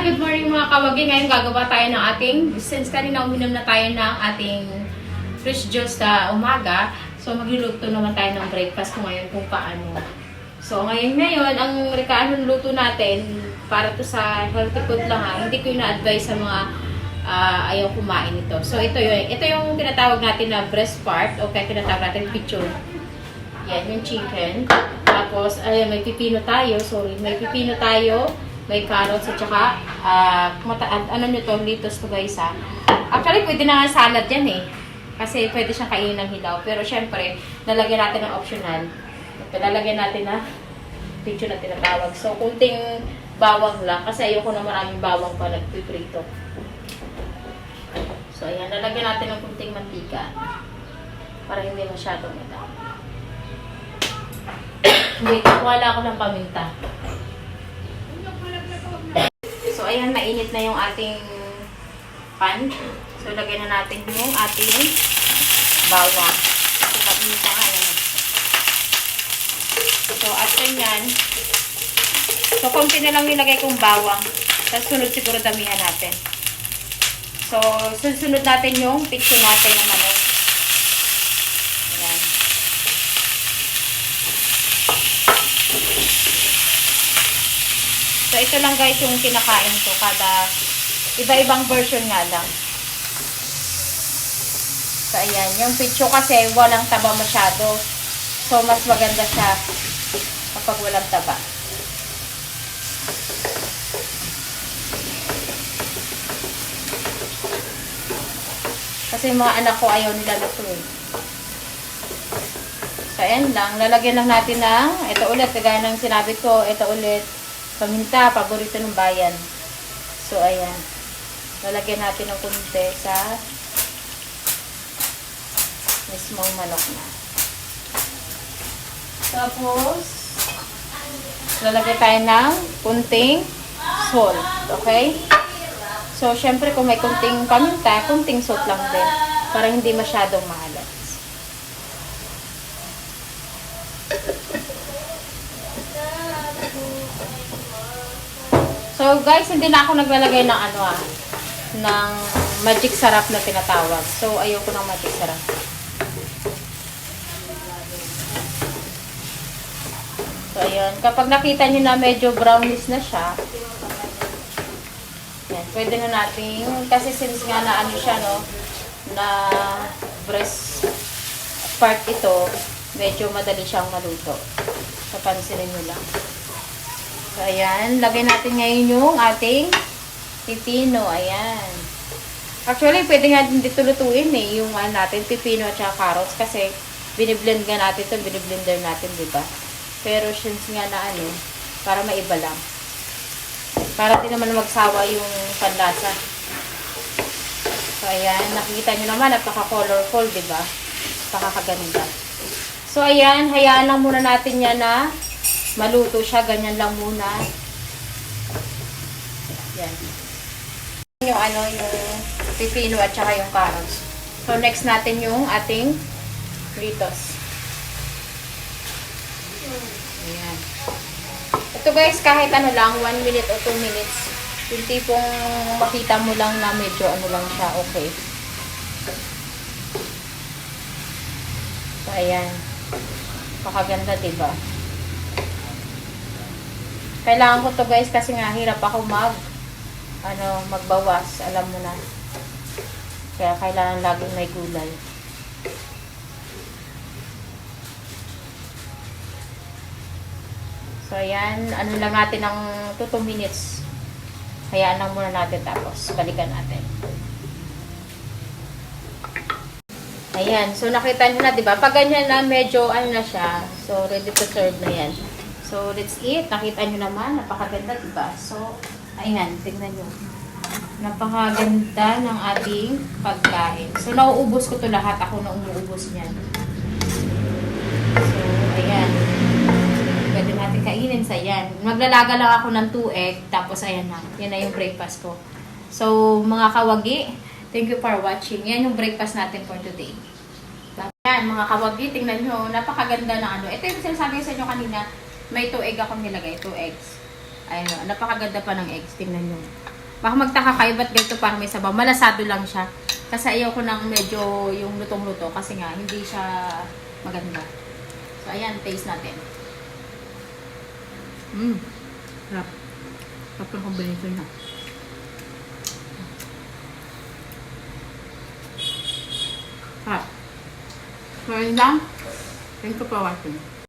Hi, good morning mga kawagi. Ngayon gagawa tayo ng ating, since kanina uminom na tayo ng ating fresh juice sa umaga, so magluluto naman tayo ng breakfast ko ngayon kung paano. So ngayon ngayon, ang rekaanong luto natin, para to sa healthy food lang ha, hindi ko ina-advise sa mga ah, ayaw kumain ito. So ito yun, ito yung tinatawag natin na breast part, o kaya tinatawag natin pichon. Yan, yung chicken. Tapos, ayun, may pipino tayo. Sorry, may pipino tayo. May carrots at saka, ah, mata- an- ano nyo to, litos to guys ha. Actually, pwede na nga salad yan eh. Kasi pwede siyang kainin ng hilaw. Pero syempre, lalagyan natin ng optional. Lalagyan natin na picture na tinatawag. So, kunting bawang lang. Kasi ayoko na maraming bawang pa nagpiprito. So, ayan. Lalagyan natin ng kunting mantika. Para hindi masyadong ito. Wait, wala ako ng paminta. Ayan, mainit na yung ating pan. So, lagyan na natin yung ating bawang. So, mainit na nga yan. So, after nyan, so, konti na lang nilagay kong bawang. Tapos, sunod siguro damihan natin. So, susunod natin yung picture natin ng manok. Ayan. So, ito lang guys yung kinakain ko. Kada iba-ibang version nga lang. So, ayan. Yung picture kasi walang taba masyado. So, mas maganda siya kapag walang taba. Kasi mga anak ko ayaw nila luto eh. So, ayan lang. Lalagyan lang natin ng, ito ulit, kagaya ng sinabi ko, ito ulit, paminta, paborito ng bayan. So, ayan. Lalagyan natin ng kunti sa mismong manok na. Tapos, lalagyan tayo ng kunting salt. Okay? So, syempre, kung may kunting paminta, kunting salt lang din. Para hindi masyadong maalat. So guys, hindi na ako naglalagay ng ano ah, ng magic sarap na tinatawag. So ayoko ng magic sarap. So ayun, kapag nakita niyo na medyo brownish na siya, yan, pwede na natin, kasi since nga na ano siya no, na breast part ito, medyo madali siyang maluto. Papansinin nyo lang. So, ayan. Lagay natin ngayon yung ating pipino. Ayan. Actually, pwede nga dito lutuin eh. Yung ano natin, pipino at saka carrots. Kasi, biniblend nga natin ito. Biniblender natin, di ba? Pero, since nga na ano, para maiba lang. Para din naman magsawa yung panlasa. So, ayan. Nakikita nyo naman, napaka-colorful, di ba? Napakaganda. So, ayan. Hayaan lang muna natin yan na maluto siya. Ganyan lang muna. Yan. Yung ano, yung pipino at saka yung carrots. So, next natin yung ating fritos. Ayan. Ito guys, kahit ano lang, 1 minute o 2 minutes. Yung tipong makita mo lang na medyo ano lang siya, okay. So, ayan. Pakaganda, diba? Kailangan ko to guys kasi nga hirap ako mag ano, magbawas, alam mo na. Kaya kailangan laging may gulay. So, ayan. Ano lang natin ng 2 minutes. Hayaan lang muna natin tapos balikan natin. Ayan. So, nakita nyo na, di ba? Pag ganyan na, medyo ano na siya. So, ready to serve na yan. So, let's eat. Nakita nyo naman. Napakaganda, di ba? So, ayan. Tignan nyo. Napakaganda ng ating pagkain. So, nauubos ko to lahat. Ako na umuubos niyan. So, ayan. Pwede natin kainin sa yan. Maglalaga lang ako ng 2 egg. Tapos, ayan na. Yan na yung breakfast ko. So, mga kawagi, thank you for watching. Yan yung breakfast natin for today. Yan, mga kawagi, tingnan nyo. Napakaganda na ano. Ito yung sinasabi sa inyo kanina. May 2 egg akong nilagay. 2 eggs. Ayun, napakaganda pa ng eggs. Tingnan nyo. Baka magtaka kayo ba't ganito parang may sabaw. Malasado lang siya. Kasi ayaw ko ng medyo yung lutong-luto kasi nga hindi siya maganda. So ayan, taste natin. Mmm. Sarap. Sarap ng combination niya. Sarap. So, yun lang. Thank you for watching.